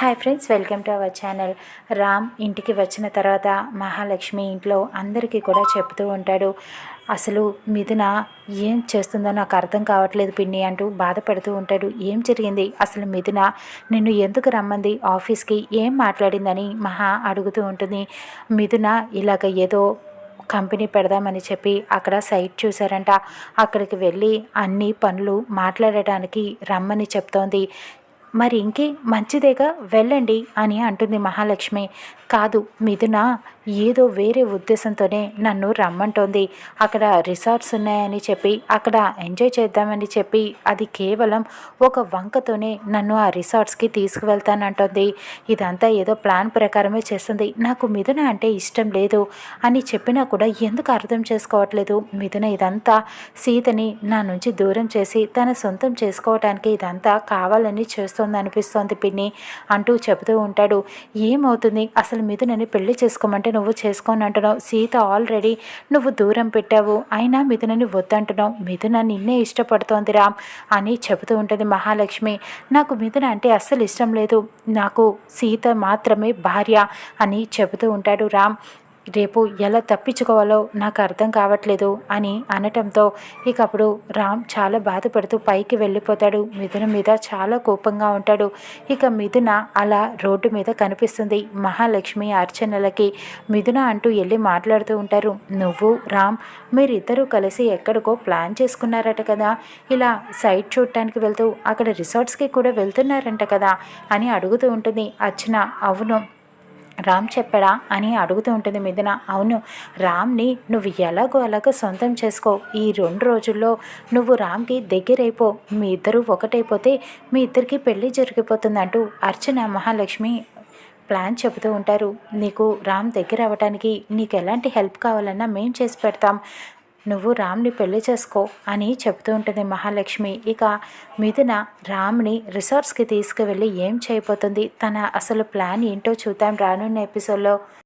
Hi friends welcome to our channel. Ram ఇంటికి వచ్చిన తర్వాత మహాలక్ష్మి ఇంట్లో అందరికీ కూడా చెప్తూ ఉంటాడు అసలు మిథున ఏం చేస్తుందో నాకు అర్థం కావట్లేదు పిన్ని అంటూ బాధపడుతూ ఉంటాడు. ఏం జరిగింది? అసలు మిథున నిన్ను ఎందుకు రమ్మంది? ఆఫీస్కి ఏం మాట్లాడిందని మహా అడుగుతూ ఉంటుంది. మిథున ఇలాగ ఏదో కంపెనీ పెడదామని చెప్పి అక్కడ సైట్ చూసారంట అక్కడికి వెళ్ళి అన్ని పనులు మాట్లాడటానికి రమ్మని చెప్తోంది. మరి ఇంకే మంచిదేగా వెళ్ళండి అని అంటుంది మహాలక్ష్మి. కాదు మిథున ఏదో వేరే ఉద్దేశంతోనే నన్ను రమ్మంటోంది. అక్కడ రిసార్ట్స్ ఉన్నాయని చెప్పి అక్కడ ఎంజాయ్ చేద్దామని చెప్పి అది కేవలం ఒక వంకతోనే నన్ను ఆ రిసార్ట్స్కి తీసుకువెళ్తానంటోంది. ఇదంతా ఏదో ప్లాన్ ప్రకారమే చేస్తుంది. నాకు మిథున అంటే ఇష్టం లేదు అని చెప్పినా కూడా ఎందుకు అర్థం చేసుకోవట్లేదు? మిథున ఇదంతా సీతని నా నుంచి దూరం చేసి తన సొంతం చేసుకోవటానికి ఇదంతా కావాలని చేస్తుంది. అనిపిస్తోంది పిన్ని అంటూ చెబుతూ ఉంటాడు. ఏమవుతుంది? అసలు మిథునని పెళ్ళి చేసుకోమంటే నువ్వు చేసుకోని అంటున్నావు. సీత ఆల్రెడీ నువ్వు దూరం పెట్టావు. అయినా మిథునని వద్దంటున్నావు. మిథున నిన్నే ఇష్టపడుతోంది రామ్ అని చెబుతూ ఉంటుంది మహాలక్ష్మి. నాకు మిథున అంటే అస్సలు ఇష్టం లేదు. నాకు సీత మాత్రమే భార్య అని చెబుతూ ఉంటాడు రామ్. రేపు ఎలా తప్పించుకోవాలో నాకు అర్థం కావట్లేదు అని అనటంతో ఇక అప్పుడు రామ్ చాలా బాధపడుతూ పైకి వెళ్ళిపోతాడు. మిథున మీద చాలా కోపంగా ఉంటాడు. ఇక మిథున అలా రోడ్డు మీద కనిపిస్తుంది. మహాలక్ష్మి అర్చనలకి మిథున అంటూ వెళ్ళి మాట్లాడుతూ ఉంటారు. నువ్వు రామ్ మీరిద్దరూ కలిసి ఎక్కడికో ప్లాన్ చేసుకున్నారట కదా? ఇలా సైట్ చూడటానికి వెళ్తూ అక్కడ రిసార్ట్స్కి కూడా వెళ్తున్నారంట కదా? అని అడుగుతూ ఉంటుంది అర్చన. అవును రామ్ చెప్పడా అని అడుగుతూ ఉంటుంది మిథున. అవును రామ్ని నువ్వు ఎలాగో అలాగో సొంతం చేసుకో. ఈ రెండు రోజుల్లో నువ్వు రామ్కి దగ్గరైపో. మీ ఇద్దరు ఒకటైపోతే మీ ఇద్దరికి పెళ్ళి జరిగిపోతుందంటూ అర్చన మహాలక్ష్మి ప్లాన్ చెబుతూ ఉంటారు. నీకు రామ్ దగ్గర అవ్వటానికి నీకు ఎలాంటి హెల్ప్ కావాలన్నా మేం చేసి పెడతాం. నువ్వు రామ్ని పెళ్ళి చేసుకో అని చెబుతూ ఉంటుంది మహాలక్ష్మి. ఇక మిథున రామ్ని రిసార్ట్స్కి తీసుకువెళ్ళి ఏం చేయబోతుంది? తన అసలు ప్లాన్ ఏంటో చూద్దాం రానున్న ఎపిసోడ్లో.